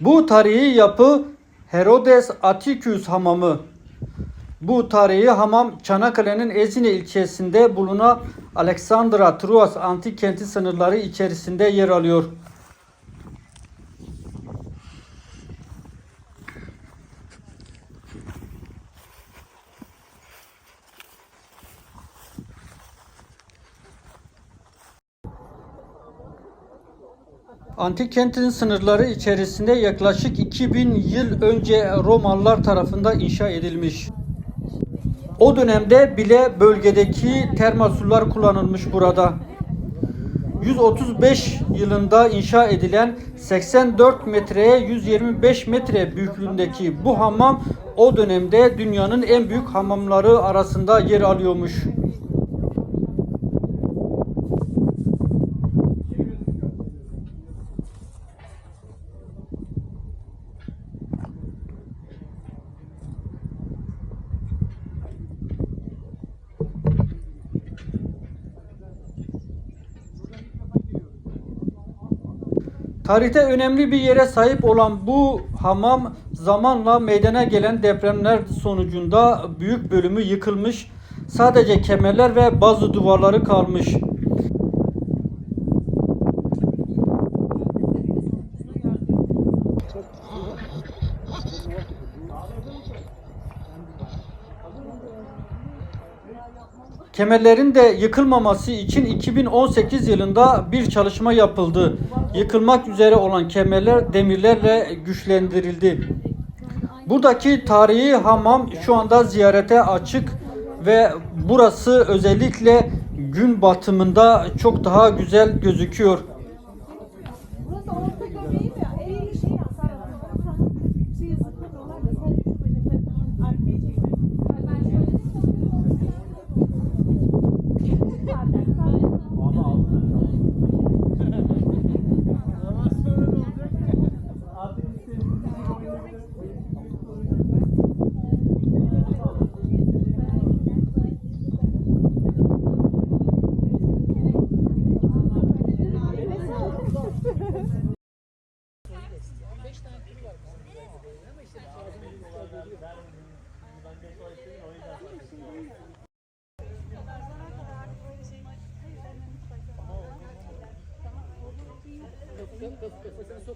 Bu tarihi yapı Herodes Atticus Hamamı. Bu tarihi hamam Çanakkale'nin Ezine ilçesinde bulunan Alexandra Truas antik kenti sınırları içerisinde yer alıyor. Antik kentin sınırları içerisinde yaklaşık 2000 yıl önce Romalılar tarafından inşa edilmiş. O dönemde bile bölgedeki termal sular kullanılmış burada. 135 yılında inşa edilen 84 metreye 125 metre büyüklüğündeki bu hamam o dönemde dünyanın en büyük hamamları arasında yer alıyormuş. Tarihte önemli bir yere sahip olan bu hamam zamanla meydana gelen depremler sonucunda büyük bölümü yıkılmış. Sadece kemerler ve bazı duvarları kalmış. Kemerlerin de yıkılmaması için 2018 yılında bir çalışma yapıldı. Yıkılmak üzere olan kemerler demirlerle güçlendirildi. Buradaki tarihi hamam şu anda ziyarete açık ve burası özellikle gün batımında çok daha güzel gözüküyor. beş tane tür var. Ama işte ağzını yuvarlar. Ben ben de tuvaletteyim o yüzden. Kafasına sok